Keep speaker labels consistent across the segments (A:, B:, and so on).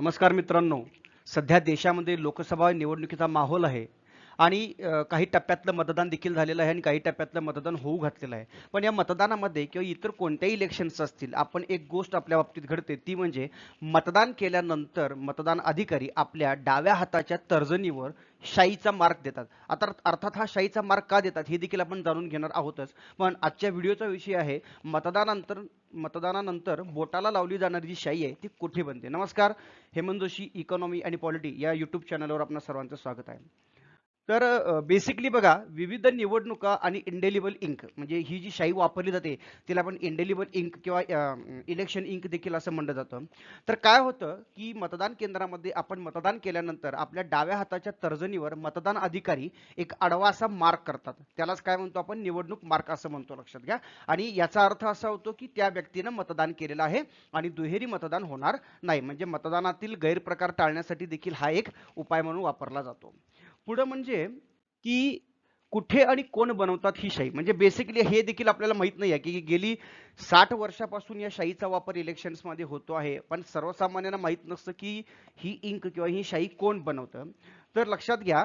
A: नमस्कार मित्रांनो. सध्या देशामध्ये लोकसभा निवडणुकीचा माहोल आहे. आणि काही टप्प्यातलं मतदान देखील झालेलं आहे आणि काही टप्प्यातलं मतदान होऊ घातलेलं आहे. पण या मतदानामध्ये किंवा इतर कोणत्याही इलेक्शन्स असतील आपण एक गोष्ट आपल्या बाबतीत घडते ती म्हणजे मतदान केल्यानंतर मतदान अधिकारी आपल्या डाव्या हाताच्या तर्जनीवर शाईचा मार्क देतात. आता अर्थात हा शाईचा मार्क का देतात हे देखील आपण जाणून घेणार आहोतच. पण आजच्या व्हिडिओचा विषय आहे मतदानानंतर मतदानानंतर बोटाला लावली जाणारी जी शाई आहे ती कुठे बनते? नमस्कार हेमंत जोशी इकॉनॉमी आणि पॉलिटी या युट्यूब चॅनलवर आपण सर्वांचं स्वागत आहे. तर बेसिकली बघा विविध निवडणुका आणि इंडेलिबल इंक म्हणजे ही जी शाई वापरली जाते तिला आपण इंडेलिबल इंक किंवा इलेक्शन इंक देखील असं म्हणलं जातं. तर काय होतं की मतदान केंद्रामध्ये आपण मतदान केल्यानंतर आपल्या डाव्या हाताच्या तर्जनीवर मतदान अधिकारी एक आडवा असा मार्क करतात. त्यालाच काय म्हणतो आपण? निवडणूक मार्क असं म्हणतो लक्षात घ्या. आणि याचा अर्थ असा होतो की त्या व्यक्तीनं मतदान केलेलं आहे आणि दुहेरी मतदान होणार नाही. म्हणजे मतदानातील गैरप्रकार टाळण्यासाठी देखील हा एक उपाय म्हणून वापरला जातो. पुढं म्हणजे की कुठे आणि कोण बनवतात ही शाई म्हणजे बेसिकली हे देखील आपल्याला माहीत नाही आहे की गेली साठ वर्षापासून या शाईचा वापर इलेक्शन्समध्ये होतो आहे. पण सर्वसामान्यांना माहीत नसतं की ही इंक किंवा ही शाई कोण बनवतं. तर लक्षात घ्या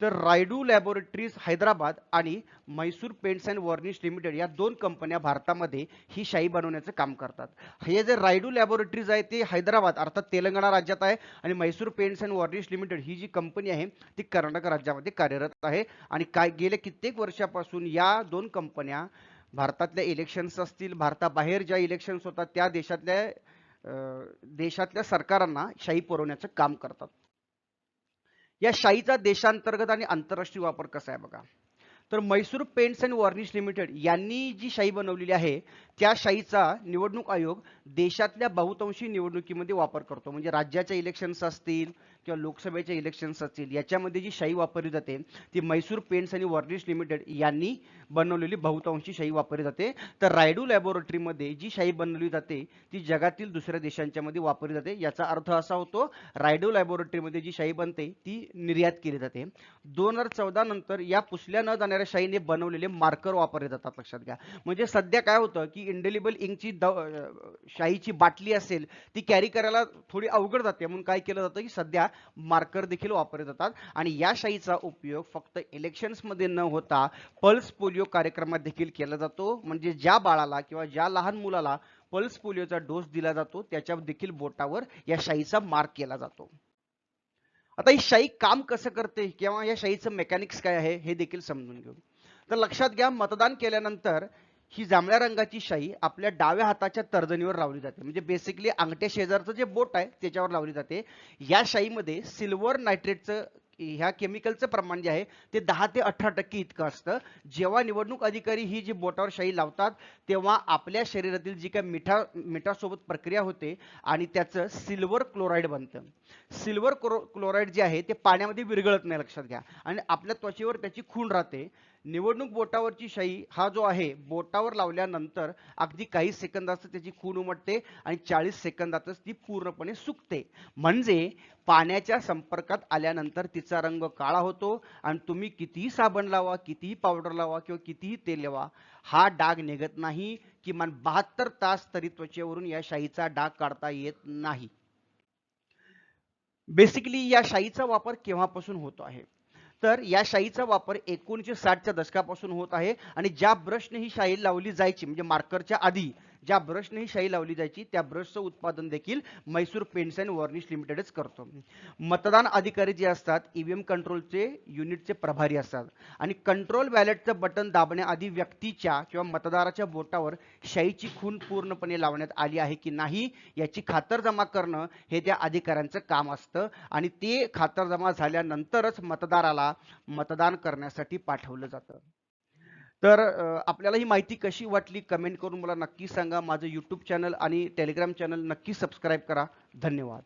A: तर रायडू लॅबोरेटरीज हैदराबाद आणि Mysore paints and varnish limited या दोन कंपन्या भारतामध्ये ही शाई बनवण्याचं काम करतात. हे जे रायडू लॅबोरेटरीज आहे ते हैदराबाद अर्थात तेलंगणा राज्यात आहे आणि Mysore paints and varnish limited ही जी कंपनी आहे ती कर्नाटक राज्यामध्ये कार्यरत आहे. आणि काय गेल्या कित्येक वर्षापासून या दोन कंपन्या भारतातल्या इलेक्शन्स असतील भारताबाहेर ज्या इलेक्शन्स होतात त्या देशातल्या देशातल्या सरकारांना शाही पुरवण्याचं काम करतात. या शाईचा देशांतर्गत आणि आंतरराष्ट्रीय वापर कसा आहे बघा. तर Mysore paints and varnish limited यांनी जी शाई बनवलेली आहे त्या शाईचा निवडणूक आयोग देशातल्या बहुतांशी निवडणुकीमध्ये वापर करतो. म्हणजे राज्याच्या इलेक्शन्स असतील किंवा लोकसभेच्या इलेक्शन्स असतील याच्यामध्ये जी शाई वापरली जाते ती म्हैसूर पेंट्स आणि वॉर्निश लिमिटेड यांनी बनवलेली बहुतांशी शाई वापरली जाते. तर रायडू लॅबोरेटरीमध्ये जी शाई बनवली जाते ती जगातील दुसऱ्या देशांच्या मध्ये वापरली जाते. याचा अर्थ असा होतो रायडू लॅबोरेटरीमध्ये जी शाई बनते ती निर्यात केली जाते. दोन हजार चौदा नंतर या पुसल्या न जाणाऱ्या शाईने बनवलेले मार्कर वापरले जातात लक्षात घ्या. म्हणजे सध्या काय होतं की इंडेलिबल इंकची द शाईची बाटली असेल ती कॅरी करायला थोडी अवघड जाते. म्हणून काय केलं जातं की सध्या मार्कर देखील वापरले जातात. आणि या शाईचा उपयोग फक्त इलेक्शन्समध्ये न होता पल्स पोलिओ कार्यक्रमात देखील केला जातो. म्हणजे ज्या बाळाला किंवा ज्या लहान मुलाला पल्स पोलिओचा डोस दिला जातो त्याच्या देखील बोटावर या शाईचा मार्क केला जातो. आता ही शाई काम कसं करते किंवा या शाईचं मेकॅनिक्स काय आहे हे देखील समजून घेऊ. तर लक्षात घ्या मतदान केल्यानंतर ही जांभळ्या रंगाची शाई आपल्या डाव्या हाताच्या तर्जनीवर लावली जाते. म्हणजे बेसिकली अंगठ्या शेजारचं जे बोट आहे त्याच्यावर लावली जाते. या शाईमध्ये सिल्वर नायट्रेटचं ह्या केमिकलचं प्रमाण जे आहे ते दहा ते अठरा टक्के इतकं असतं. जेव्हा निवडणूक अधिकारी ही जी बोटावर शाई लावतात तेव्हा आपल्या शरीरातील जी काही मिठा मिठासोबत प्रक्रिया होते आणि त्याचं सिल्वर क्लोराईड बनतं. सिल्वर क्लोराईड जे आहे ते पाण्यामध्ये विरघळत नाही लक्षात घ्या. आणि आपल्या त्वचेवर त्याची खूण राहते. निवडणूक बोटावरची शाई हा जो आहे बोटावर लावल्यानंतर अगदी काही सेकंदातच त्याची खून उमटते आणि चाळीस सेकंदातच ती पूर्णपणे सुकते. म्हणजे पाण्याच्या संपर्कात आल्यानंतर तिचा रंग काळा होतो आणि तुम्ही कितीही साबण लावा कितीही पावडर लावा किंवा कितीही तेल लावा हा डाग निघत नाही. किमान बहात्तर तास तरी त्वचेवरून या शाईचा डाग काढता येत नाही. बेसिकली या शाईचा वापर केव्हापासून होतो आहे? तर या शाईचा वापर एकोणीसशे साठच्या दशकापासून होत आहे आणि ज्या ब्रशने ही शाई लावली जायची म्हणजे मार्करच्या आधी ज्या ब्रशने ही शाई लावली जायची त्या ब्रशचं उत्पादन देखील मैसूर पेंट्स अँड वॉर्निश लिमिटेडच करतो. मतदान अधिकारी जे असतात ईव्हीएम कंट्रोलचे युनिटचे प्रभारी असतात. आणि कंट्रोल बॅलेटचं बटन दाबण्याआधी व्यक्तीच्या किंवा मतदाराच्या बोटावर शाईची खून पूर्णपणे लावण्यात आली आहे की नाही याची खातरजमा करणं हे त्या अधिकाऱ्यांचं काम असतं. आणि ते खातरजमा झाल्यानंतरच मतदाराला मतदान करण्यासाठी पाठवलं जातं. तर आपल्याला ही माहिती कशी वाटली कमेंट करून मला नक्की सांगा. माझं यूट्यूब चॅनल आणि टेलिग्राम चॅनल नक्की सबस्क्राईब करा. धन्यवाद.